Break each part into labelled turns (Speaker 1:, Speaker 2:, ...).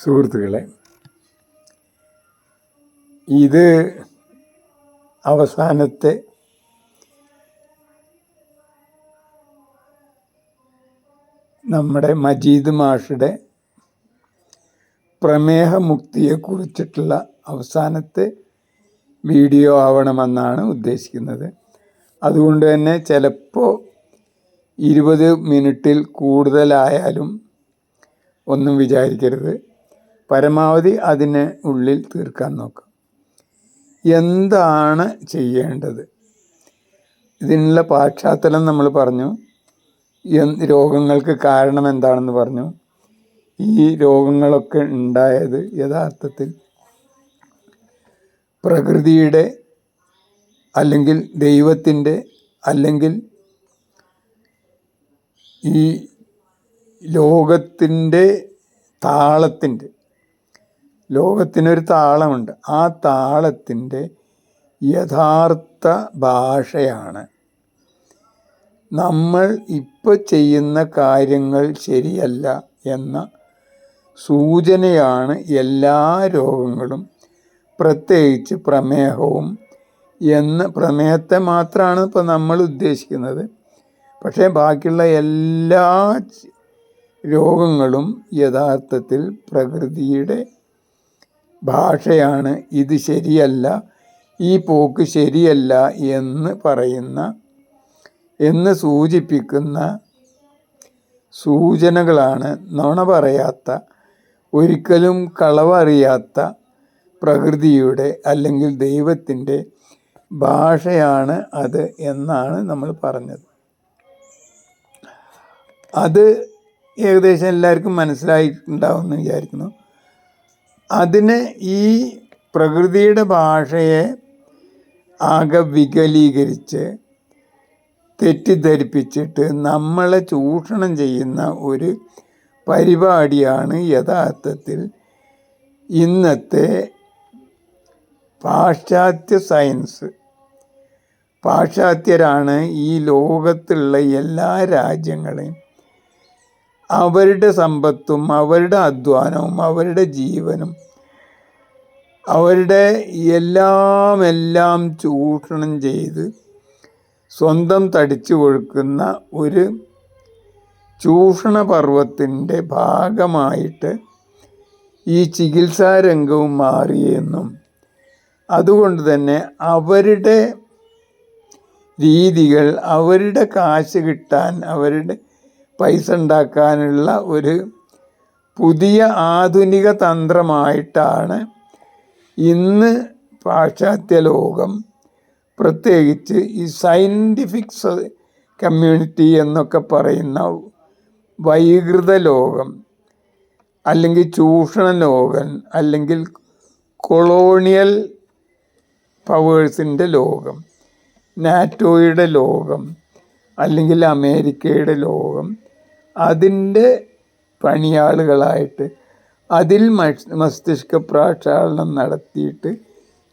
Speaker 1: സുഹൃത്തുക്കളെ ഇത് അവസാനത്തെ നമ്മുടെ മജീദ് മാഷുടെ പ്രമേഹമുക്തിയെക്കുറിച്ചിട്ടുള്ള അവസാനത്തെ വീഡിയോ ആവണമെന്നാണ് ഉദ്ദേശിക്കുന്നത്. അതുകൊണ്ട് തന്നെ ചിലപ്പോൾ ഇരുപത് മിനിറ്റിൽ കൂടുതലായാലും ഒന്നും വിചാരിക്കരുത്. പരമാവധി അതിനെ ഉള്ളിൽ തീർക്കാൻ നോക്കുക എന്താണ് ചെയ്യേണ്ടത്? ഇതിനുള്ള പാശ്ചാത്തലം നമ്മൾ പറഞ്ഞു. രോഗങ്ങൾക്ക് കാരണം എന്താണെന്ന് പറഞ്ഞു. ഈ രോഗങ്ങളൊക്കെ ഉണ്ടായത് യഥാർത്ഥത്തിൽ പ്രകൃതിയുടെ അല്ലെങ്കിൽ ദൈവത്തിന്റെ അല്ലെങ്കിൽ ഈ ലോകത്തിന്റെ താളത്തിന്റെ ലോകത്തിനൊരു താളമുണ്ട്. ആ താളത്തിന്റെ യഥാർത്ഥ ഭാഷയാണ്. നമ്മൾ ഇപ്പോൾ ചെയ്യുന്ന കാര്യങ്ങൾ ശരിയല്ല എന്ന സൂചനയാണ് എല്ലാ രോഗങ്ങളും പ്രത്യേകിച്ച് പ്രമേഹവും എന്ന പ്രമേഹത്തെ മാത്രമാണ് ഇപ്പോൾ നമ്മൾ ഉദ്ദേശിക്കുന്നത്. പക്ഷേ ബാക്കിയുള്ള എല്ലാ രോഗങ്ങളും യഥാർത്ഥത്തിൽ പ്രകൃതിയുടെ ഭാഷയാണ് ഇത് ശരിയല്ല ഈ പോക്ക് ശരിയല്ല എന്ന് പറയുന്ന എന്ന് സൂചിപ്പിക്കുന്ന സൂചനകളാണ് നുണ പറയാത്ത ഒരിക്കലും കളവറിയാത്ത പ്രകൃതിയുടെ അല്ലെങ്കിൽ ദൈവത്തിന്റെ ഭാഷയാണ് അത് എന്നാണ് നമ്മൾ പറഞ്ഞത്. അത് ഏകദേശം എല്ലാവർക്കും മനസ്സിലായിട്ടുണ്ടാവുമെന്ന് വിചാരിക്കുന്നു. അതിന് ഈ പ്രകൃതിയുടെ ഭാഷയെ ആകെ വികലീകരിച്ച് തെറ്റിദ്ധരിപ്പിച്ചിട്ട് നമ്മളെ ചൂഷണം ചെയ്യുന്ന ഒരു പരിപാടിയാണ് യഥാർത്ഥത്തിൽ ഇന്നത്തെ പാശ്ചാത്യ സയൻസ്. പാശ്ചാത്യരാണ് ഈ ലോകത്തുള്ള എല്ലാ രാജ്യങ്ങളെയും അവരുടെ സമ്പത്തും അവരുടെ അധ്വാനവും അവരുടെ ജീവനും അവരുടെ എല്ലാം എല്ലാം ചൂഷണം ചെയ്ത് സ്വന്തം തടിച്ചു കൊഴുക്കുന്ന ഒരു ചൂഷണ പർവത്തിന്റെ ഭാഗമായിട്ട് ഈ ചികിത്സാ രംഗവും മാറിയെന്നും അതുകൊണ്ട് തന്നെ അവരുടെ രീതികൾ അവരുടെ കാശ് കിട്ടാൻ അവരുടെ പൈസ ഉണ്ടാക്കാനുള്ള ഒരു പുതിയ ആധുനിക തന്ത്രമായിട്ടാണ് ഇന്ന് പാശ്ചാത്യ ലോകം പ്രത്യേകിച്ച് ഈ സയന്റിഫിക് കമ്മ്യൂണിറ്റി എന്നൊക്കെ പറയുന്ന വൈകൃത ലോകം അല്ലെങ്കിൽ ചൂഷണ ലോകം അല്ലെങ്കിൽ കൊളോണിയൽ പവേഴ്സിന്റെ ലോകം നാറ്റോയുടെ ലോകം അല്ലെങ്കിൽ അമേരിക്കയുടെ ലോകം അതിന്റെ പണിയാളുകളായിട്ട് അതിൽ മസ്തിഷ്ക പ്രക്ഷാളനം നടത്തിയിട്ട്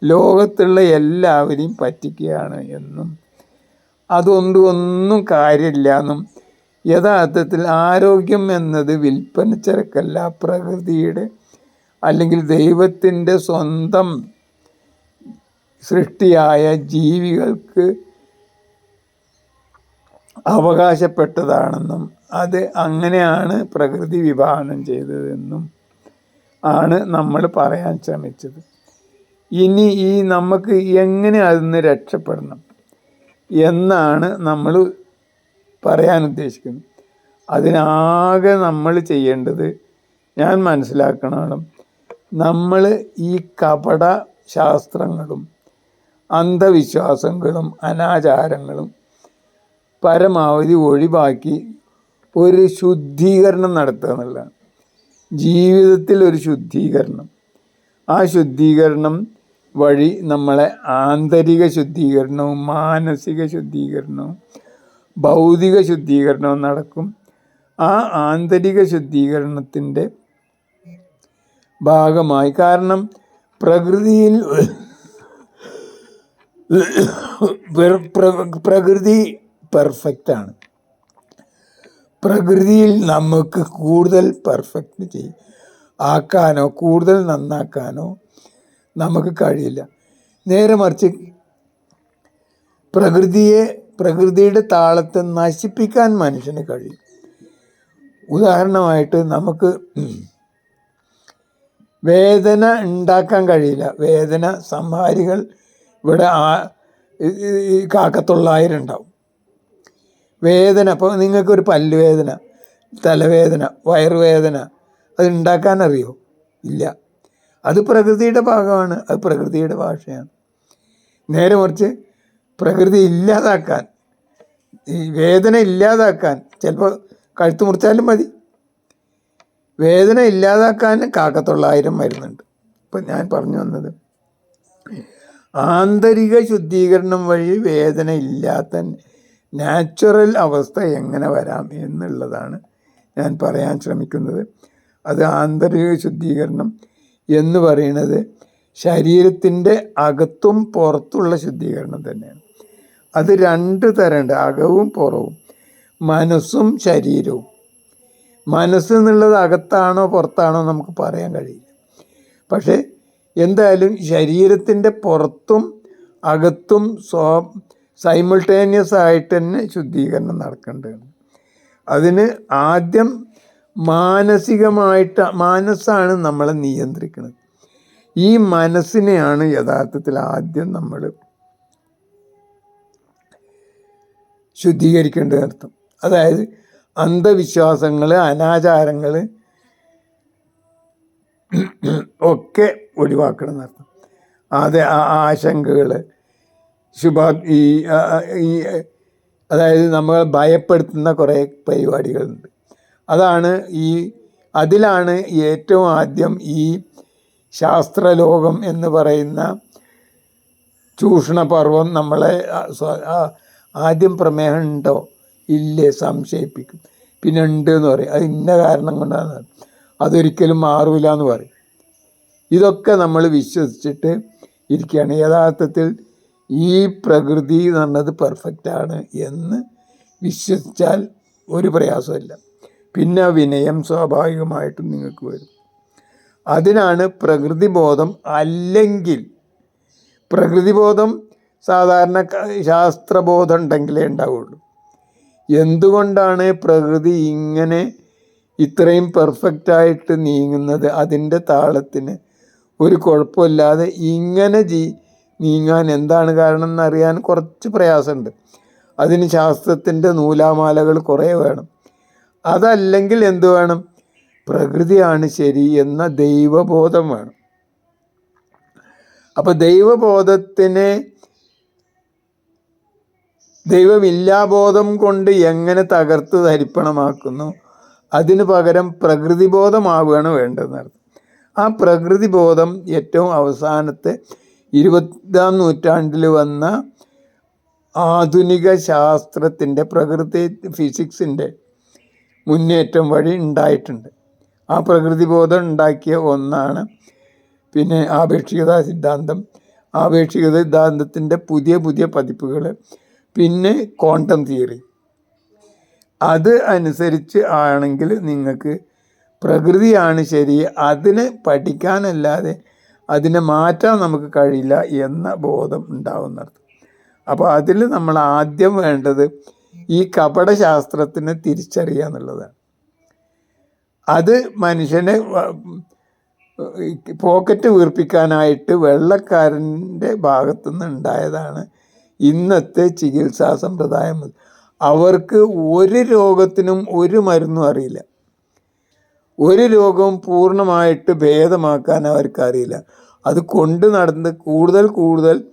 Speaker 1: ലോകത്തുള്ള എല്ലാവരെയും പറ്റിക്കുകയാണ് എന്നും അതുകൊണ്ട് ഒന്നും കാര്യമില്ല എന്നും. യഥാർത്ഥത്തിൽ ആരോഗ്യം എന്നത് വിൽപ്പന ചരക്കല്ല പ്രകൃതിയുടെ അല്ലെങ്കിൽ ദൈവത്തിന്റെ സ്വന്തം സൃഷ്ടിയായ ജീവികൾക്ക് അവകാശപ്പെട്ടതാണെന്നും അത് അങ്ങനെയാണ് പ്രകൃതി വിഭാവനം ചെയ്തതെന്നും ആണ് നമ്മൾ പറയാൻ ശ്രമിച്ചത്. ഇനി ഈ നമുക്ക് എങ്ങനെ അതിന്ന് രക്ഷപ്പെടണം? എന്നാണ് നമ്മൾ പറയാൻ ഉദ്ദേശിക്കുന്നത്. അതിനാകെ നമ്മൾ ചെയ്യേണ്ടത് ഞാൻ മനസ്സിലാക്കണം നമ്മൾ ഈ കപട ശാസ്ത്രങ്ങളും അന്ധവിശ്വാസങ്ങളും അനാചാരങ്ങളും പരമാവധി ഒഴിവാക്കി ഒരു ശുദ്ധീകരണം നടത്തുക എന്നുള്ളതാണ്. ജീവിതത്തിൽ ഒരു ശുദ്ധീകരണം. ആ ശുദ്ധീകരണം വഴി നമ്മളെ ആന്തരിക ശുദ്ധീകരണവും മാനസിക ശുദ്ധീകരണവും ഭൗതിക ശുദ്ധീകരണവും നടക്കും. ആ ആന്തരിക ശുദ്ധീകരണത്തിന്റെ ഭാഗമായി. കാരണം പ്രകൃതിയിൽ പ്രകൃതി പെർഫെക്റ്റാണ് പ്രകൃതിയിൽ നമുക്ക് കൂടുതൽ പെർഫെക്റ്റ് ചെയ്യും ആക്കാനോ കൂടുതൽ നന്നാക്കാനോ നമുക്ക് കഴിയില്ല. നേരെ മറിച്ച് പ്രകൃതിയെ പ്രകൃതിയുടെ താളത്തെ നശിപ്പിക്കാൻ മനുഷ്യന് കഴിയും. ഉദാഹരണമായിട്ട് നമുക്ക് വേദന ഉണ്ടാക്കാൻ കഴിയില്ല. വേദന സംഹാരികൾ ഇവിടെ ആ കാക്കത്തൊള്ളായിരം ഉണ്ടാവും. വേദന. അപ്പോൾ നിങ്ങൾക്കൊരു പല്ലുവേദന തലവേദന വയറുവേദന അത് ഉണ്ടാക്കാൻ അറിയോ ഇല്ല. അത് പ്രകൃതിയുടെ ഭാഗമാണ്. അത് പ്രകൃതിയുടെ ഭാഷയാണ്. നേരെ മറിച്ച് പ്രകൃതി ഇല്ലാതാക്കാൻ ഈ വേദന ഇല്ലാതാക്കാൻ ചിലപ്പോൾ കഴുത്ത് മുറിച്ചാലും മതി. വേദന ഇല്ലാതാക്കാൻ കാക്കത്തൊള്ളായിരം മരുന്നുണ്ട്. ഇപ്പം ഞാൻ പറഞ്ഞു വന്നത് ആന്തരിക ശുദ്ധീകരണം വഴി വേദന ഇല്ലാത്ത നാച്ചുറൽ അവസ്ഥ എങ്ങനെ വരാം എന്നുള്ളതാണ് ഞാൻ പറയാൻ ശ്രമിക്കുന്നത്. അത് ആന്തരിക ശുദ്ധീകരണം എന്ന് പറയുന്നത് ശരീരത്തിന്റെ അകത്തും പുറത്തുള്ള ശുദ്ധീകരണം തന്നെയാണ്. അത് രണ്ട് തരമുണ്ട് അകവും പുറവും. മനസ്സും ശരീരവും. മനസ്സ് എന്നുള്ളത് അകത്താണോ പുറത്താണോ നമുക്ക് പറയാൻ കഴിയില്ല. പക്ഷേ എന്തായാലും ശരീരത്തിന്റെ പുറത്തും അകത്തും സ്വ സൈമിൾട്ടേനിയസ് ആയിട്ട് തന്നെ ശുദ്ധീകരണം നടക്കേണ്ടതാണ് അതിന് ആദ്യം മാനസികമായിട്ട് മനസ്സാണ് നമ്മളെ നിയന്ത്രിക്കുന്നത് ഈ മനസ്സിനെയാണ് യഥാർത്ഥത്തിൽ ആദ്യം നമ്മൾ ശുദ്ധീകരിക്കേണ്ടത് അർത്ഥം അതായത് അന്ധവിശ്വാസങ്ങൾ അനാചാരങ്ങൾ ഒക്കെ ഒഴിവാക്കണം എന്നർത്ഥം. അത് ആശങ്കകൾ ശുഭ ഈ ഈ അതായത് നമ്മൾ ഭയപ്പെടുത്തുന്ന കുറേ പരിപാടികളുണ്ട്. അതാണ് ഈ അതിലാണ് ഏറ്റവും ആദ്യം ഈ ശാസ്ത്രലോകം എന്ന് പറയുന്ന ചൂഷണപർവം നമ്മളെ ആദ്യം പ്രമേഹം ഉണ്ടോ? ഇല്ലേ? സംശയിപ്പിക്കും. പിന്നെ ഉണ്ട് എന്ന് പറയും. അത് ഇന്ന കാരണം കൊണ്ടാണ് അതൊരിക്കലും മാറൂല എന്ന് പറയും. ഇതൊക്കെ നമ്മൾ വിശ്വസിച്ചിട്ട് ഇരിക്കുകയാണ്. യഥാർത്ഥത്തിൽ ഈ പ്രകൃതി എന്ന് പറഞ്ഞത് പെർഫെക്റ്റ് ആണ് എന്ന് വിശ്വസിച്ചാൽ ഒരു പ്രയാസമില്ല പിന്നെ വിനയം സ്വാഭാവികമായിട്ടും നിങ്ങൾക്ക് വരും. അതിനാണ് പ്രകൃതി ബോധം അല്ലെങ്കിൽ പ്രകൃതിബോധം സാധാരണ ശാസ്ത്രബോധം ഉണ്ടെങ്കിലേ ഉണ്ടാവുള്ളൂ. എന്തുകൊണ്ടാണ് പ്രകൃതി ഇങ്ങനെ ഇത്രയും പെർഫെക്റ്റായിട്ട് നീങ്ങുന്നത്? അതിന്റെ താളത്തിന് ഒരു കുഴപ്പമില്ലാതെ ഇങ്ങനെ ജീ നീങ്ങാൻ എന്താണ് കാരണം എന്നറിയാൻ കുറച്ച് പ്രയാസമുണ്ട്. അതിന് ശാസ്ത്രത്തിന്റെ നൂലാമാലകൾ കുറേ വേണം. അതല്ലെങ്കിൽ എന്തു വേണം? പ്രകൃതിയാണ് ശരി എന്ന ദൈവബോധം വേണം. അപ്പോൾ ദൈവബോധത്തിനെ ദൈവമില്ലാബോധം കൊണ്ട് എങ്ങനെ തകർത്ത് ധരിപ്പണമാക്കുന്നു അതിന് പകരം പ്രകൃതിബോധമാവുകയാണ് വേണ്ടതെന്നർത്ഥം. ആ പ്രകൃതിബോധം ഏറ്റവും അവസാനത്തെ ഇരുപതാം നൂറ്റാണ്ടിൽ വന്ന ആധുനിക ശാസ്ത്രത്തിന്റെ പ്രകൃതി ഫിസിക്സിന്റെ മുന്നേറ്റം വഴി ഉണ്ടായിട്ടുണ്ട്. ആ പ്രകൃതിബോധം ഉണ്ടാക്കിയ ഒന്നാണ് പിന്നെ ആപേക്ഷികത സിദ്ധാന്തം. ആപേക്ഷികത സിദ്ധാന്തത്തിന്റെ പുതിയ പുതിയ പതിപ്പുകൾ പിന്നെ ക്വാണ്ടം തിയറി. അത് അനുസരിച്ച് ആണെങ്കിൽ നിങ്ങൾക്ക് പ്രകൃതിയാണ് ശരി. അതിനെ പഠിക്കാനല്ലാതെ അതിനെ മാറ്റാൻ നമുക്ക് കഴിയില്ല എന്ന ബോധം ഉണ്ടാവുന്നർത്ഥം അപ്പോൾ അതിൽ നമ്മൾ ആദ്യം വേണ്ടത് ഈ കപടശാസ്ത്രത്തിനെ തിരിച്ചറിയുക എന്നുള്ളതാണ്. അത് മനുഷ്യനെ പോക്കറ്റ് വീർപ്പിക്കാനായിട്ട് വെള്ളക്കാരന്റെ ഭാഗത്തു നിന്ന് ഉണ്ടായതാണ് ഇന്നത്തെ ചികിത്സാ സമ്പ്രദായം. അവർക്ക് ഒരു രോഗത്തിനും ഒരു മരുന്നും അറിയില്ല. ഒരു രോഗവും പൂർണമായിട്ട് ഭേദമാക്കാൻ അവർക്കറിയില്ല. അത് കൊണ്ട് നടന്ന് കൂടുതൽ കൂടുതൽ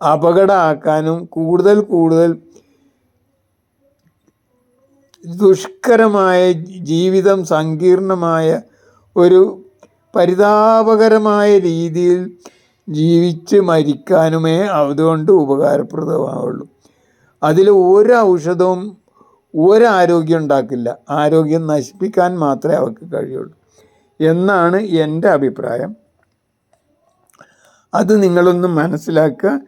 Speaker 1: അപകടമാക്കാനും കൂടുതൽ കൂടുതൽ ദുഷ്കരമായ ജീവിതം സങ്കീർണമായ ഒരു പരിതാപകരമായ രീതിയിൽ ജീവിച്ച് മരിക്കാനുമേ അതുകൊണ്ട് ഉപകാരപ്രദമാവുള്ളൂ. അതിൽ ഒരു ഔഷധവും ഒരാരോഗ്യം ഉണ്ടാക്കില്ല ആരോഗ്യം നശിപ്പിക്കാൻ മാത്രമേ അവർക്ക് കഴിയുള്ളൂ. എന്നാണ് എന്റെ അഭിപ്രായം. അത് നിങ്ങളൊന്ന് മനസ്സിലാക്കുക.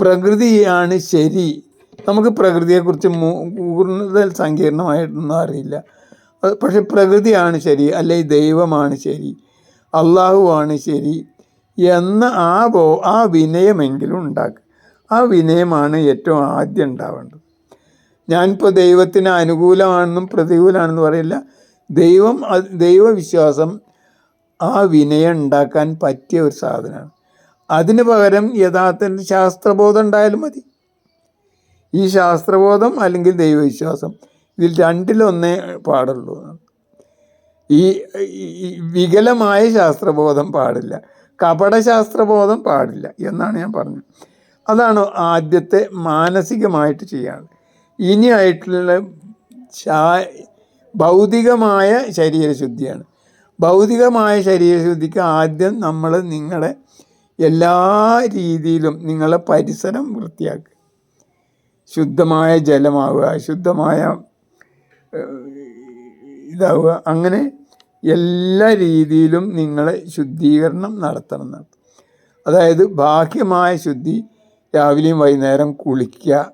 Speaker 1: പ്രകൃതിയാണ് ശരി. നമുക്ക് പ്രകൃതിയെക്കുറിച്ച് കൂടുതൽ സങ്കീർണമായിട്ടൊന്നും അറിയില്ല. പക്ഷെ പ്രകൃതിയാണ് ശരി. അല്ലെങ്കിൽ ദൈവമാണ് ശരി. അള്ളാഹുവാണ് ശരി എന്ന ആ ബോ ആ വിനയമെങ്കിലും ഉണ്ടാക്കുക. ആ വിനയമാണ് ഏറ്റവും ആദ്യം ഉണ്ടാവേണ്ടത്. ഞാനിപ്പോൾ ദൈവത്തിന് അനുകൂലമാണെന്നും പ്രതികൂലമാണെന്ന് പറയില്ല. ദൈവം ദൈവവിശ്വാസം ആ വിനയം ഉണ്ടാക്കാൻ പറ്റിയ ഒരു സാധനമാണ്. അതിന് പകരം യഥാർത്ഥത്തിൽ ശാസ്ത്രബോധം ഉണ്ടായാലും മതി. ഈ ശാസ്ത്രബോധം അല്ലെങ്കിൽ ദൈവവിശ്വാസം ഇതിൽ രണ്ടിലൊന്നേ പാടുള്ളൂ. ഈ വികലമായ ശാസ്ത്രബോധം പാടില്ല. കപടശാസ്ത്രബോധം പാടില്ല എന്നാണ് ഞാൻ പറഞ്ഞത്. അതാണ് ആദ്യത്തെ മാനസികമായിട്ട് ചെയ്യാണ് ഇനിയായിട്ടുള്ള ശാ ഭൗതികമായ ശരീരശുദ്ധിയാണ്. ഭൗതികമായ ശരീരശുദ്ധിക്ക് ആദ്യം നമ്മൾ നിങ്ങളെ എല്ലാ രീതിയിലും നിങ്ങളെ പരിസരം വൃത്തിയാക്കുക ശുദ്ധമായ ജലമാവുക ശുദ്ധമായ ഇതാവുക അങ്ങനെ എല്ലാ രീതിയിലും നിങ്ങളെ ശുദ്ധീകരണം നടത്തണം അതായത് ബാഹ്യമായ ശുദ്ധി രാവിലെയും വൈകുന്നേരം കുളിക്കുക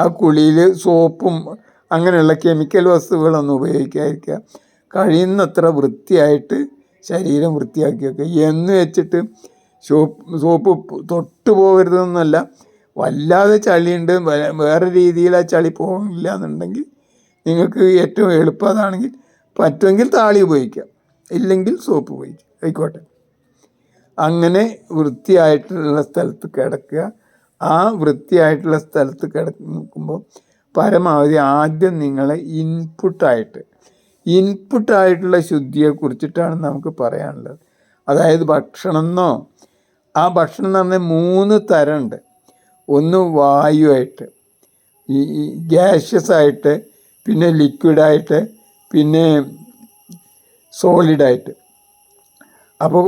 Speaker 1: ആ കുളിയിൽ സോപ്പും അങ്ങനെയുള്ള കെമിക്കൽ വസ്തുക്കളൊന്നും ഉപയോഗിക്കാതിരിക്കുക. കഴിയുന്നത്ര വൃത്തിയായിട്ട് ശരീരം വൃത്തിയാക്കി വെക്കുക. എന്ന് വെച്ചിട്ട് സോപ്പ് സോപ്പ് തൊട്ട് പോകരുതെന്നല്ല വല്ലാതെ ചളിയുണ്ട്. വേറെ രീതിയിൽ ആ ചളി പോകില്ല എന്നുണ്ടെങ്കിൽ നിങ്ങൾക്ക് ഏറ്റവും എളുപ്പം അതാണെങ്കിൽ പറ്റുമെങ്കിൽ താളി ഉപയോഗിക്കാം ഇല്ലെങ്കിൽ സോപ്പ് ഉപയോഗിക്കാം ആയിക്കോട്ടെ. അങ്ങനെ വൃത്തിയായിട്ടുള്ള സ്ഥലത്ത് കിടക്കുക. ആ വൃത്തിയായിട്ടുള്ള സ്ഥലത്ത് കിടക്കുമ്പോൾ പരമാവധി ആദ്യം നിങ്ങളെ ഇൻപുട്ടായിട്ട് ഇൻപുട്ടായിട്ടുള്ള ശുദ്ധിയെ കുറിച്ചിട്ടാണ് നമുക്ക് പറയാനുള്ളത്. അതായത് ഭക്ഷണം എന്നോ ആ ഭക്ഷണം എന്ന് പറഞ്ഞാൽ മൂന്ന് തരമുണ്ട്. ഒന്ന് വായുവായിട്ട് ഈ ഗ്യാഷ്യസ് ആയിട്ട് പിന്നെ ലിക്വിഡായിട്ട് പിന്നെ സോളിഡായിട്ട് അപ്പോൾ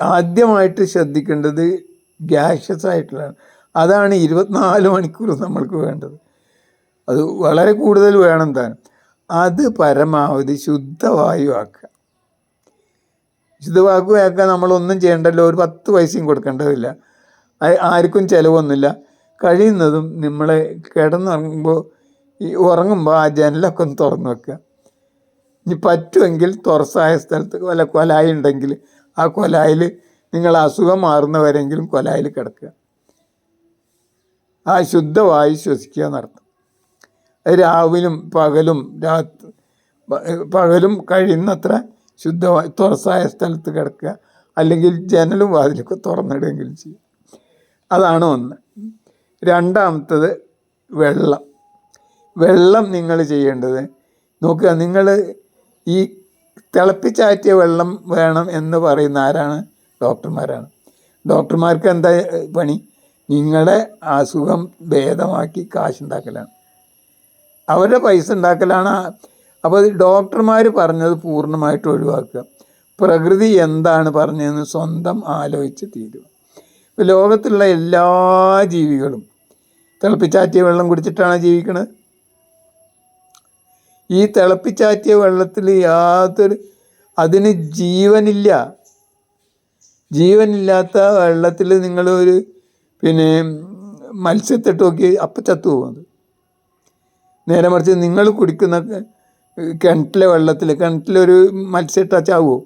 Speaker 1: ആദ്യമായിട്ട് ശ്രദ്ധിക്കേണ്ടത് ഗ്യാഷ്യസ് ആയിട്ടുള്ളതാണ്. അതാണ് ഇരുപത്തിനാല് മണിക്കൂർ നമ്മൾക്ക് വേണ്ടത്. അത് വളരെ കൂടുതൽ വേണം താൻ. അത് പരമാവധി ശുദ്ധവായു ആക്കുക ശുദ്ധവാക്കുവാക്കാൻ നമ്മളൊന്നും ചെയ്യേണ്ടല്ലോ. ഒരു പത്ത് പൈസയും കൊടുക്കേണ്ടതില്ല. ആർക്കും ചിലവൊന്നുമില്ല. കഴിയുന്നതും നമ്മൾ കിടന്നുറങ്ങുമ്പോൾ ഈ ഉറങ്ങുമ്പോൾ ആ ജനലൊക്കെ ഒന്ന് തുറന്നു വെക്കുക. ഇനി പറ്റുമെങ്കിൽ തുറസായ സ്ഥലത്ത് വല്ല കൊലായി ഉണ്ടെങ്കിൽ ആ കൊലായിൽ നിങ്ങൾ അസുഖം മാറുന്നവരെങ്കിലും കൊലായിൽ കിടക്കുക. ആ ശുദ്ധവായു ശ്വസിക്കുക എന്നർത്ഥം രാവിലും പകലും രാത്രി പകലും കഴിയുന്നത്ര ശുദ്ധവായു തുറസായ സ്ഥലത്ത് കിടക്കുക. അല്ലെങ്കിൽ ജനലും വാതിലൊക്കെ തുറന്നിടുകയെങ്കിലും ചെയ്യും അതാണ് ഒന്ന്. രണ്ടാമത്തത് വെള്ളം. വെള്ളം നിങ്ങൾ ചെയ്യേണ്ടത്. നോക്കുക നിങ്ങൾ ഈ തിളപ്പിച്ചാറ്റിയ വെള്ളം വേണം എന്ന് പറയുന്ന ആരാണ്? ഡോക്ടർമാരാണ്. ഡോക്ടർമാർക്ക് എന്താ പണി? നിങ്ങളുടെ അസുഖം ഭേദമാക്കി കാശുണ്ടാക്കലാണ്. അവരുടെ പൈസ ഉണ്ടാക്കലാണ്. അപ്പോൾ ഡോക്ടർമാർ പറഞ്ഞത് പൂർണമായിട്ട് ഒഴിവാക്കുക. പ്രകൃതി എന്താണ് പറഞ്ഞതെന്ന് സ്വന്തം ആലോചിച്ച് തീരുക. ലോകത്തുള്ള എല്ലാ ജീവികളും തിളപ്പിച്ചാറ്റിയ വെള്ളം കുടിച്ചിട്ടാണ് ജീവിക്കുന്നത് ഈ തിളപ്പിച്ചാറ്റിയ വെള്ളത്തിൽ യാതൊരു അതിന് ജീവനില്ല. ജീവനില്ലാത്ത വെള്ളത്തിൽ നിങ്ങളൊരു പിന്നെ മത്സ്യത്തിട്ട് നോക്കി അപ്പം ചത്തു പോകുന്നത് നേരെ മറിച്ച് നിങ്ങൾ കുടിക്കുന്ന കിണറ്റിലെ വെള്ളത്തിൽ കിണറ്റിലൊരു മത്സ്യമിട്ടാ ചാവുമോ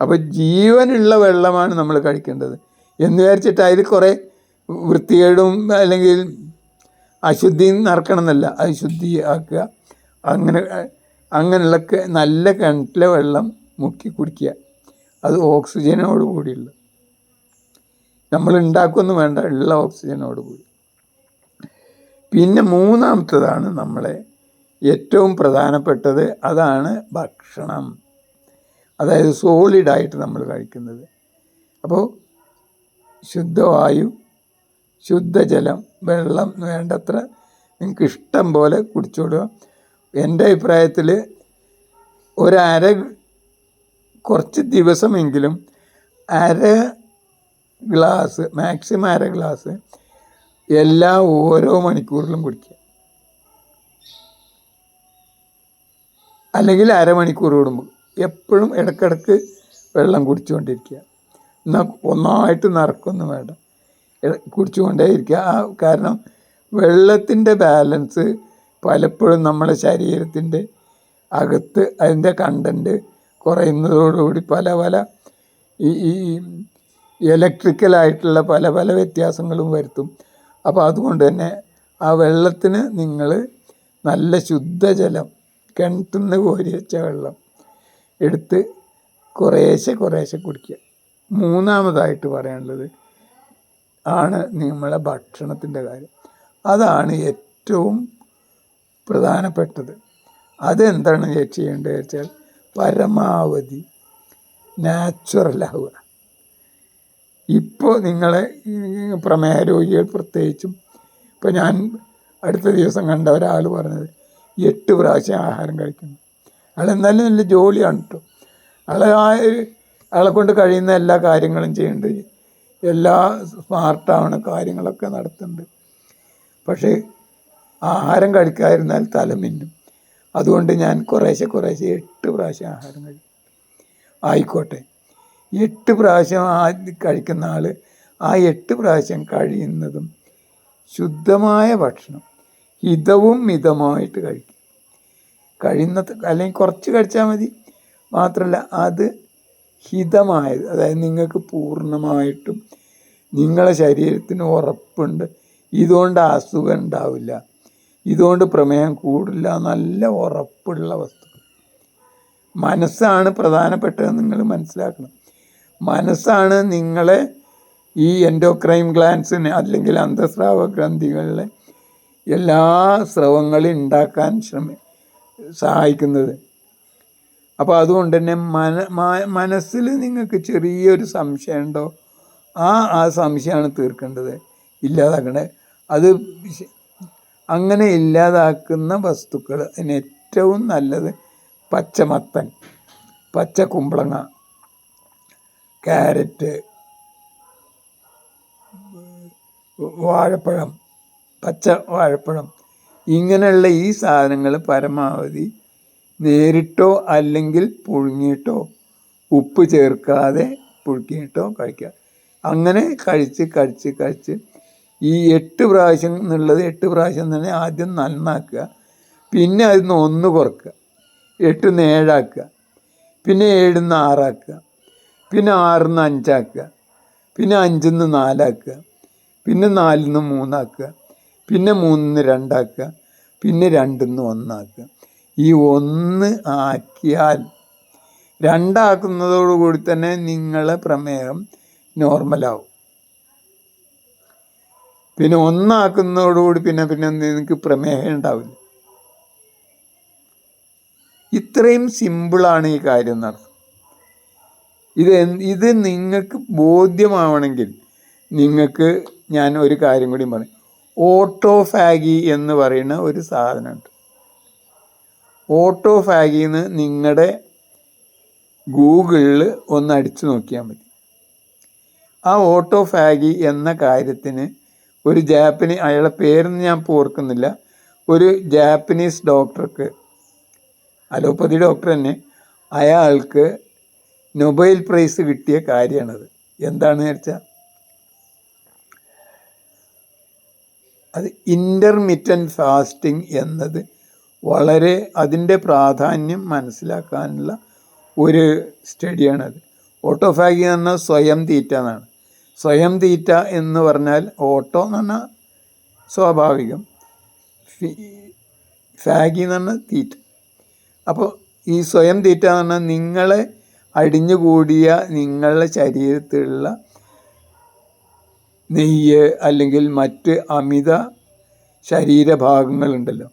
Speaker 1: അപ്പോൾ ജീവനുള്ള വെള്ളമാണ് നമ്മൾ കഴിക്കേണ്ടത്. എന്ന് വിചാരിച്ചിട്ട് അതിൽ കുറേ വൃത്തികേടും അല്ലെങ്കിൽ അശുദ്ധിയും നിറക്കണമെന്നല്ല എന്നല്ല ശുദ്ധി ആക്കുക അങ്ങനെ അങ്ങനെയുള്ള നല്ല കിണറ്റിലെ വെള്ളം മുക്കി കുടിക്കുക. അത് ഓക്സിജനോട് കൂടിയുള്ള. നമ്മൾ ഉണ്ടാക്കുമെന്ന് വേണ്ട ഉള്ള ഓക്സിജനോട് കൂടി. പിന്നെ മൂന്നാമത്തതാണ് നമ്മളെ ഏറ്റവും പ്രധാനപ്പെട്ടത് അതാണ് ഭക്ഷണം. അതായത് സോളിഡായിട്ട് നമ്മൾ കഴിക്കുന്നത്. അപ്പോൾ ശുദ്ധവായു ശുദ്ധജലം വെള്ളം വേണ്ടത്ര നിങ്ങൾക്ക് ഇഷ്ടം പോലെ കുടിച്ചോടുക. എന്റെ അഭിപ്രായത്തിൽ ഒരര കുറച്ച് ദിവസമെങ്കിലും അര ഗ്ലാസ് മാക്സിമം അര ഗ്ലാസ് എല്ലാ ഓരോ മണിക്കൂറിലും കുടിക്കുക. അല്ലെങ്കിൽ അരമണിക്കൂർ കൂടുമ്പോൾ എപ്പോഴും ഇടക്കിടക്ക് വെള്ളം കുടിച്ചുകൊണ്ടിരിക്കുക. എന്നാൽ ഒന്നായിട്ട് നിറക്കൊന്നും വേണ്ട. ഇട- കുടിച്ചുകൊണ്ടേ ഇരിക്കുക ആ കാരണം വെള്ളത്തിന്റെ ബാലൻസ് പലപ്പോഴും നമ്മുടെ ശരീരത്തിന്റെ അകത്ത് അതിന്റെ കണ്ടന്റ് കുറയുന്നതോടുകൂടി പല പല ഈ ഇലക്ട്രിക്കലായിട്ടുള്ള പല പല വ്യത്യാസങ്ങളും വരുത്തും. അപ്പോൾ അതുകൊണ്ട് തന്നെ ആ വെള്ളത്തിന് നിങ്ങൾ നല്ല ശുദ്ധജലം കിണറ്റിൽ നിന്ന് കോരി വെച്ച വെള്ളം എടുത്ത് കുറേശ്ശെ കുറേശ്ശെ കുടിക്കുക. മൂന്നാമതായിട്ട് പറയാനുള്ളത് ആണ് നമ്മളെ ഭക്ഷണത്തിന്റെ കാര്യം. അതാണ് ഏറ്റവും പ്രധാനപ്പെട്ടത്. അതെന്താണ് ചെയ്യേണ്ടത് വെച്ചാൽ പരമാവധി നാച്ചുറലാവുക ഇപ്പോൾ നിങ്ങളെ പ്രമേഹ രോഗികൾ പ്രത്യേകിച്ചും ഇപ്പോൾ ഞാൻ അടുത്ത ദിവസം കണ്ട ഒരാൾ പറഞ്ഞത് എട്ട് പ്രാവശ്യം ആഹാരം കഴിക്കുന്നു. അയാൾ എന്നാലും നല്ല ജോലിയാണ് കേട്ടോ. അയാളെ ആ അയാളെ കൊണ്ട് കഴിയുന്ന എല്ലാ കാര്യങ്ങളും ചെയ്യുന്നുണ്ട്. എല്ലാ സ്മാർട്ടാണ് കാര്യങ്ങളൊക്കെ നടത്തുന്നുണ്ട് പക്ഷേ ആഹാരം കഴിക്കാതിരുന്നാൽ തലമിന്നും അതുകൊണ്ട് ഞാൻ കുറേശ്ശെ കുറേശ്ശെ എട്ട് പ്രാവശ്യം ആഹാരം കഴിക്കും. ആയിക്കോട്ടെ. എട്ട് പ്രാവശ്യം ആ കഴിക്കുന്ന ആൾ ആ എട്ട് പ്രാവശ്യം കഴിയുന്നതും ശുദ്ധമായ ഭക്ഷണം ഹിതവും മിതമായിട്ട് കഴിക്കും. കഴിയുന്ന അല്ലെങ്കിൽ കുറച്ച് കഴിച്ചാൽ മതി. മാത്രമല്ല അത് ഹിതമായത്. അതായത് നിങ്ങൾക്ക് പൂർണമായിട്ടും നിങ്ങളെ ശരീരത്തിന് ഉറപ്പുണ്ട്. ഇതുകൊണ്ട് അസുഖം ഉണ്ടാവില്ല. ഇതുകൊണ്ട് പ്രമേഹം കൂടില്ല. നല്ല ഉറപ്പുള്ള വസ്തു. മനസ്സാണ് പ്രധാനപ്പെട്ടത് നിങ്ങൾ മനസ്സിലാക്കണം. മനസ്സാണ് നിങ്ങളെ ഈ എൻഡോക്രൈൻ ഗ്ലാൻസിന് അല്ലെങ്കിൽ അന്തസ്രാവ ഗ്രന്ഥികളിലെ എല്ലാ സ്രവങ്ങളും ഉണ്ടാക്കാൻ ശ്രമി സഹായിക്കുന്നത്. അപ്പോൾ അതുകൊണ്ട് തന്നെ മന മനസ്സിൽ നിങ്ങൾക്ക് ചെറിയൊരു സംശയമുണ്ടോ ആ ആ സംശയമാണ് തീർക്കേണ്ടത്. ഇല്ലാതാക്കണേ അത് അങ്ങനെ ഇല്ലാതാക്കുന്ന വസ്തുക്കൾ അതിന് ഏറ്റവും നല്ലത് പച്ചമത്തൻ പച്ച കുമ്പളങ്ങ ക്യാരറ്റ് വാഴപ്പഴം പച്ച വാഴപ്പഴം. ഇങ്ങനെയുള്ള ഈ സാധനങ്ങൾ പരമാവധി നേരിട്ടോ അല്ലെങ്കിൽ പുഴുങ്ങിയിട്ടോ. ഉപ്പ് ചേർക്കാതെ പുഴുക്കിയിട്ടോ കഴിക്കുക. അങ്ങനെ കഴിച്ച് കഴിച്ച് കഴിച്ച് ഈ എട്ട് പ്രാവശ്യം എന്നുള്ളത് എട്ട് പ്രാവശ്യം തന്നെ ആദ്യം നന്നാക്കുക. പിന്നെ അതിൽ നിന്ന് ഒന്ന് കുറക്കുക. എട്ട് ഏഴാക്കുക. പിന്നെ ഏഴിൽ നിന്ന് ആറാക്കുക. പിന്നെ ആറിൽ നിന്ന് അഞ്ചാക്കുക. പിന്നെ അഞ്ചിൽ നിന്ന് നാലാക്കുക. പിന്നെ നാലിൽ നിന്ന് മൂന്നാക്കുക. പിന്നെ മൂന്നിൽ നിന്ന് രണ്ടാക്കുക. പിന്നെ രണ്ടിൽ നിന്ന് ഒന്നാക്കുക. ഈ ഒന്ന് ആക്കിയാൽ രണ്ടാക്കുന്നതോടുകൂടി തന്നെ നിങ്ങളെ പ്രമേഹം നോർമലാവും. പിന്നെ ഒന്നാക്കുന്നതോടുകൂടി പിന്നെ പിന്നെ നിങ്ങൾക്ക് പ്രമേഹം ഉണ്ടാവില്ല. ഇത്രയും സിമ്പിളാണ് ഈ കാര്യം നടത്തുന്നത് ഇത് ഇത് നിങ്ങൾക്ക് ബോധ്യമാവണമെങ്കിൽ നിങ്ങൾക്ക് ഞാൻ ഒരു കാര്യം കൂടി പറയും. ഓട്ടോഫാഗി എന്ന് പറയുന്ന ഒരു സാധനമുണ്ട്. ഓട്ടോഫാഗിന്ന് നിങ്ങളുടെ ഗൂഗിളിൽ ഒന്ന് അടിച്ചു നോക്കിയാൽ മതി. ആ ഓട്ടോഫാഗി എന്ന കാര്യത്തിന് ഒരു ജാപ്പനി അയാളുടെ പേരൊന്നും ഞാൻ ഇപ്പോൾ ഓർക്കുന്നില്ല ഒരു ജാപ്പനീസ് ഡോക്ടർക്ക് അലോപ്പതി ഡോക്ടർ തന്നെ അയാൾക്ക് നൊബൈൽ പ്രൈസ് കിട്ടിയ കാര്യമാണത് എന്താണെന്ന് വെച്ചാൽ അത് ഇന്റർമിറ്റൻ ഫാസ്റ്റിംഗ് എന്നത് വളരെ അതിന്റെ പ്രാധാന്യം മനസ്സിലാക്കാനുള്ള ഒരു സ്റ്റഡിയാണത്. ഓട്ടോഫാഗി എന്ന് പറഞ്ഞാൽ സ്വയം തീറ്റ എന്നാണ്. സ്വയം തീറ്റ എന്ന് പറഞ്ഞാൽ ഓട്ടോ എന്ന് പറഞ്ഞാൽ സ്വാഭാവികം. ഫാഗി എന്ന് പറഞ്ഞാൽ തീറ്റ. അപ്പോൾ ഈ സ്വയം തീറ്റ എന്ന് പറഞ്ഞാൽ നിങ്ങളെ അടിഞ്ഞുകൂടിയ നിങ്ങളുടെ ശരീരത്തിലുള്ള നെയ്യ് അല്ലെങ്കിൽ മറ്റ് അമിത ശരീരഭാഗങ്ങളുണ്ടല്ലോ.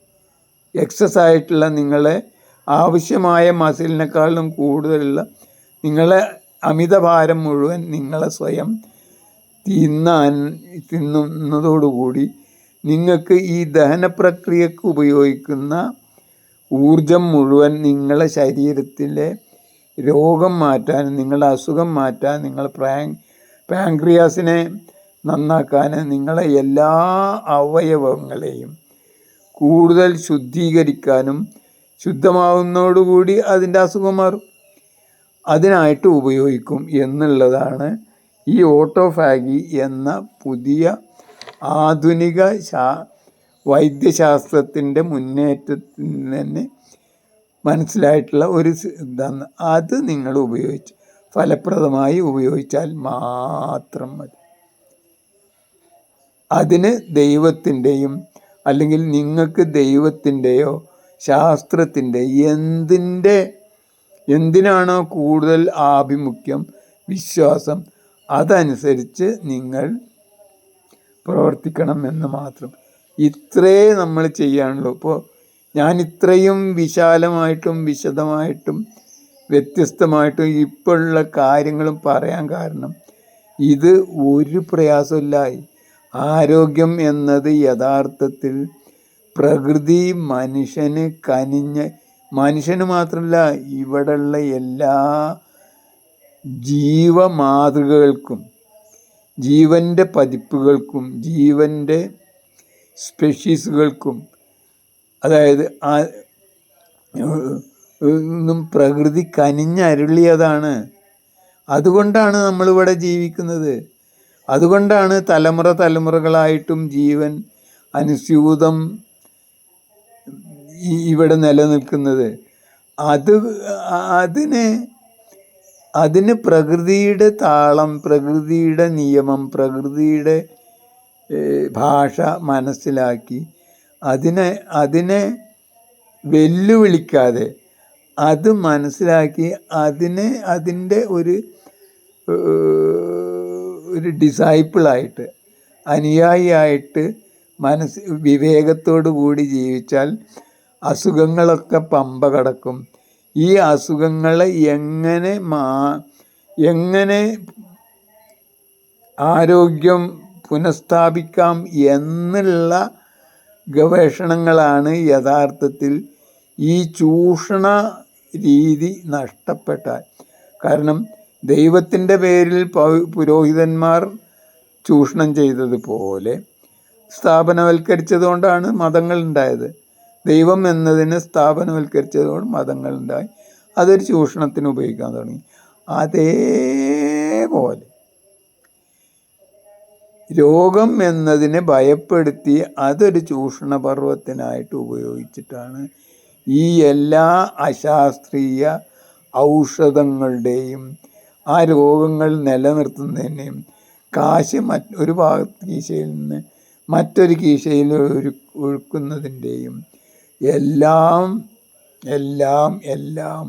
Speaker 1: എക്സസ് ആയിട്ടുള്ള നിങ്ങളെ ആവശ്യമായ മസിലിനേക്കാളും കൂടുതലുള്ള നിങ്ങളെ അമിതഭാരം മുഴുവൻ നിങ്ങളെ സ്വയം തിന്നാൻ തിന്നുന്നതോടുകൂടി നിങ്ങൾക്ക് ഈ ദഹന പ്രക്രിയക്ക് ഉപയോഗിക്കുന്ന ഊർജം മുഴുവൻ നിങ്ങളെ ശരീരത്തിലെ രോഗം മാറ്റാൻ നിങ്ങളുടെ അസുഖം മാറ്റാൻ നിങ്ങൾ പ്രാങ് പാങ്ക്രിയാസിനെ നന്നാക്കാൻ നിങ്ങളെ എല്ലാ അവയവങ്ങളെയും കൂടുതൽ ശുദ്ധീകരിക്കാനും ശുദ്ധമാവുന്നതോടുകൂടി അതിന്റെ അസുഖം മാറും. അതിനായിട്ട് ഉപയോഗിക്കും എന്നുള്ളതാണ് ഈ ഓട്ടോഫാഗി എന്ന പുതിയ ആധുനിക ശാ വൈദ്യശാസ്ത്രത്തിന്റെ മുന്നേറ്റത്തിന് തന്നെ മനസ്സിലായിട്ടുള്ള ഒരു സിദ്ധാന്തം അത് നിങ്ങൾ ഉപയോഗിച്ച് ഫലപ്രദമായി ഉപയോഗിച്ചാൽ മാത്രം മതി. അതിന് ദൈവത്തിന്റെയും അല്ലെങ്കിൽ നിങ്ങൾക്ക് ദൈവത്തിന്റെയോ ശാസ്ത്രത്തിന്റെ എന്തിന്റെ എന്തിനാണോ കൂടുതൽ ആഭിമുഖ്യം വിശ്വാസം അതനുസരിച്ച് നിങ്ങൾ പ്രവർത്തിക്കണം എന്ന് മാത്രം. ഇത്രേ നമ്മൾ ചെയ്യാനുള്ളൂ. ഇപ്പോൾ ഞാൻ ഇത്രയും വിശാലമായിട്ടും വിശദമായിട്ടും വ്യത്യസ്തമായിട്ടും ഇപ്പോഴുള്ള കാര്യങ്ങളും പറയാൻ കാരണം ഇത് ഒരു പ്രയാസമില്ല ആരോഗ്യം എന്നത് യഥാർത്ഥത്തിൽ പ്രകൃതി മനുഷ്യന് കനിഞ്ഞ് മനുഷ്യന് മാത്രമല്ല ഇവിടെയുള്ള എല്ലാ ജീവമാതൃകകൾക്കും ജീവന്റെ പതിപ്പുകൾക്കും ജീവന്റെ സ്പെഷീസുകൾക്കും അതായത് ആ ഒന്നും പ്രകൃതി കനിഞ്ഞരുളിയതാണ്. അതുകൊണ്ടാണ് നമ്മളിവിടെ ജീവിക്കുന്നത്. അതുകൊണ്ടാണ് തലമുറ തലമുറകളായിട്ടും ജീവൻ അനുസ്യൂതം ഇവിടെ നിലനിൽക്കുന്നത്. അത് അതിന് അതിന് പ്രകൃതിയുടെ താളം പ്രകൃതിയുടെ നിയമം പ്രകൃതിയുടെ ഭാഷ മനസ്സിലാക്കി അതിനെ അതിനെ വെല്ലുവിളിക്കാതെ അത് മനസ്സിലാക്കി അതിനെ അതിന്റെ ഒരു ഒരു ഡിസൈപ്പിളായിട്ട് അനുയായിയായിട്ട് മനസ്സ് വിവേകത്തോടു കൂടി ജീവിച്ചാൽ അസുഖങ്ങളൊക്കെ പമ്പ കടക്കും. ഈ അസുഖങ്ങളെ എങ്ങനെ മാ എങ്ങനെ ആരോഗ്യം പുനഃസ്ഥാപിക്കാം എന്നുള്ള ഗവേഷണങ്ങളാണ് യഥാർത്ഥത്തിൽ ഈ ചൂഷണ രീതി നഷ്ടപ്പെട്ടാൽ. കാരണം ദൈവത്തിന്റെ പേരിൽ പുരോഹിതന്മാർ ചൂഷണം ചെയ്തതുപോലെ സ്ഥാപനവൽക്കരിച്ചതുകൊണ്ടാണ് മതങ്ങൾ ഉണ്ടായത് ദൈവം എന്നതിനെ സ്ഥാപനവൽക്കരിച്ചതുകൊണ്ട് മതങ്ങൾ ഉണ്ടായി അതൊരു ചൂഷണത്തിന് ഉപയോഗിക്കാൻ തുടങ്ങി. അതേപോലെ രോഗം എന്നതിനെ ഭയപ്പെടുത്തി അതൊരു ചൂഷണ പർവത്തിനായിട്ട് ഉപയോഗിച്ചിട്ടാണ് ഈ എല്ലാ അശാസ്ത്രീയ ഔഷധങ്ങളുടെയും ആ രോഗങ്ങൾ നിലനിർത്തുന്നതിനെയും കാശ് മറ്റ് ഒരു ഭാഗത്ത് കീശയിൽ നിന്ന് മറ്റൊരു കീശയിൽ ഒരു ഒഴുക്കുന്നതിന്റെയും എല്ലാം എല്ലാം എല്ലാം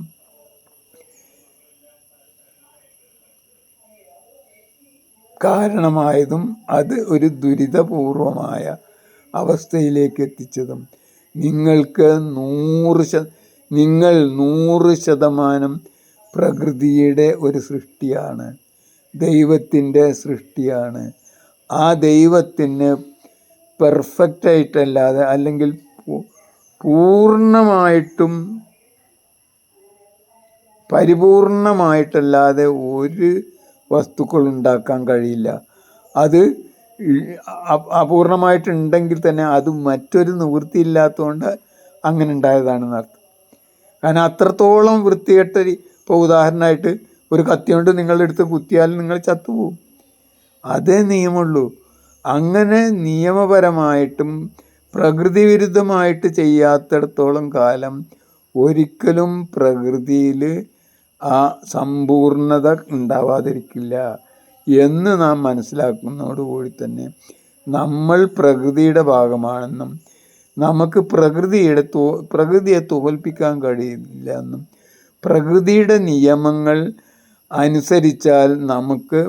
Speaker 1: കാരണമായതും അത് ഒരു ദുരിതപൂർവമായ അവസ്ഥയിലേക്ക് എത്തിച്ചതും. നിങ്ങൾക്ക് നൂറ് ശ നിങ്ങൾ നൂറ് ശതമാനം പ്രകൃതിയുടെ ഒരു സൃഷ്ടിയാണ്. ദൈവത്തിന്റെ സൃഷ്ടിയാണ്. ആ ദൈവത്തിന് പെർഫെക്റ്റ് ആയിട്ടല്ലാതെ അല്ലെങ്കിൽ പൂർണമായിട്ടും പരിപൂർണമായിട്ടല്ലാതെ ഒരു വസ്തുക്കൾ ഉണ്ടാക്കാൻ കഴിയില്ല. അത് അപൂർണമായിട്ടുണ്ടെങ്കിൽ തന്നെ അത് മറ്റൊരു നിവൃത്തിയില്ലാത്തതുകൊണ്ട് അങ്ങനെ ഉണ്ടായതാണെന്ന് അർത്ഥം കാരണം അത്രത്തോളം വൃത്തികെട്ട ഇപ്പോൾ ഉദാഹരണമായിട്ട് ഒരു കത്തി കൊണ്ട് നിങ്ങളുടെ അടുത്ത് കുത്തിയാൽ നിങ്ങൾ ചത്തുപോകും. അതേ നിയമമുള്ളൂ. അങ്ങനെ നിയമപരമായിട്ടും പ്രകൃതി വിരുദ്ധമായിട്ട് ചെയ്യാത്തിടത്തോളം കാലം ഒരിക്കലും പ്രകൃതിയിൽ ആ സമ്പൂർണത ഉണ്ടാവാതിരിക്കില്ല എന്ന് നാം മനസ്സിലാക്കുന്നതോടുകൂടി തന്നെ നമ്മൾ പ്രകൃതിയുടെ ഭാഗമാണെന്നും നമുക്ക് പ്രകൃതിയുടെ തോ പ്രകൃതിയെ തോൽപ്പിക്കാൻ കഴിയില്ല എന്നും പ്രകൃതിയുടെ നിയമങ്ങൾ അനുസരിച്ചാൽ നമുക്ക്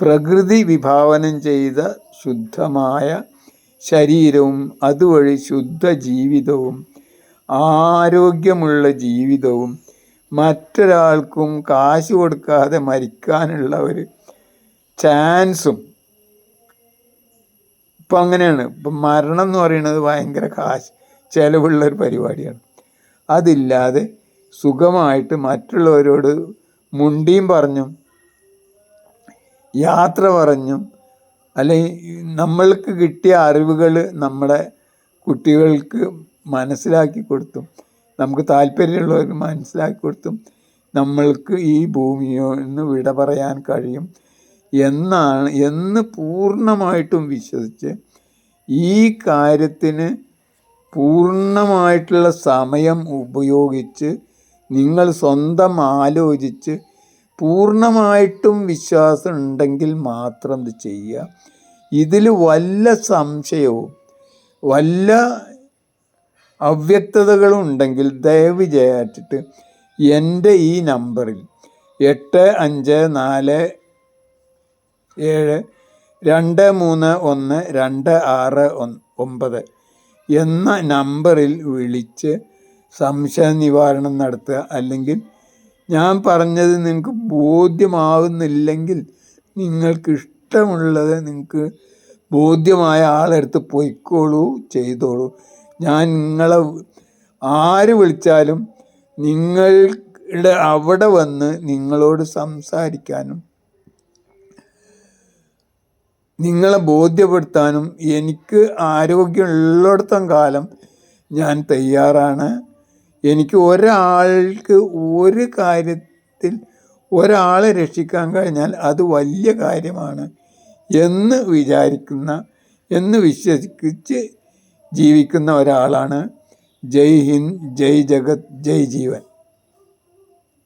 Speaker 1: പ്രകൃതി വിഭാവനം ചെയ്ത ശുദ്ധമായ ശരീരവും അതുവഴി ശുദ്ധ ജീവിതവും ആരോഗ്യമുള്ള ജീവിതവും മറ്റൊരാൾക്കും കാശ് കൊടുക്കാതെ മരിക്കാനുള്ള ഒരു ചാൻസും ഇപ്പം അങ്ങനെയാണ്. ഇപ്പം മരണം എന്ന് പറയുന്നത് ഭയങ്കര കാശ് ചിലവുള്ള ഒരു പരിപാടിയാണ്. അതില്ലാതെ സുഖമായിട്ട് മറ്റുള്ളവരോട് മുണ്ടിയും പറഞ്ഞും യാത്ര പറഞ്ഞും അല്ലെങ്കിൽ നമ്മൾക്ക് കിട്ടിയ അറിവുകൾ നമ്മുടെ കുട്ടികൾക്ക് മനസ്സിലാക്കി കൊടുത്തും നമുക്ക് താല്പര്യമുള്ളവർക്ക് മനസ്സിലാക്കി കൊടുത്തും നമ്മൾക്ക് ഈ ഭൂമിയോ എന്ന് വിട പറയാൻ കഴിയും എന്നാണ് എന്ന് പൂർണമായിട്ടും വിശ്വസിച്ച് ഈ കാര്യത്തിന് പൂർണമായിട്ടുള്ള സമയം ഉപയോഗിച്ച് നിങ്ങൾ സ്വന്തം ആലോചിച്ച് പൂർണമായിട്ടും വിശ്വാസം ഉണ്ടെങ്കിൽ മാത്രം ഇത് ചെയ്യുക. ഇതിൽ വല്ല സംശയവും വല്ല അവ്യക്തതകളും ഉണ്ടെങ്കിൽ ദയവ് ചെയ്യാറ്റിട്ട് എന്റെ ഈ നമ്പറിൽ എട്ട് അഞ്ച് നാല് ഏഴ് രണ്ട് മൂന്ന് ഒന്ന് രണ്ട് ആറ് ഒമ്പത് എന്ന നമ്പറിൽ വിളിച്ച് സംശയ നിവാരണം നടത്തുക. അല്ലെങ്കിൽ ഞാൻ പറഞ്ഞത് നിങ്ങൾക്ക് ബോധ്യമാവുന്നില്ലെങ്കിൽ നിങ്ങൾക്ക് ഇഷ്ടമുള്ളത് നിങ്ങൾക്ക് ബോധ്യമായ ആളെടുത്ത് പൊയ്ക്കോളൂ ചെയ്തോളൂ. ഞാൻ നിങ്ങളെ ആര് വിളിച്ചാലും നിങ്ങളുടെ അവിടെ വന്ന് നിങ്ങളോട് സംസാരിക്കാനും നിങ്ങളെ ബോധ്യപ്പെടുത്താനും എനിക്ക് ആരോഗ്യമുള്ളിടത്തോളം കാലം ഞാൻ തയ്യാറാണ്. എനിക്ക് ഒരാൾക്ക് ഒരു കാര്യത്തിൽ ഒരാളെ രക്ഷിക്കാൻ കഴിഞ്ഞാൽ അത് വലിയ കാര്യമാണ് എന്ന് വിചാരിക്കുന്ന എന്ന് വിശ്വസിച്ച് ജീവിക്കുന്ന ഒരാളാണ്. ജയ് ഹിന്ദ് ജയ് ജഗത് ജയ് ജീവൻ.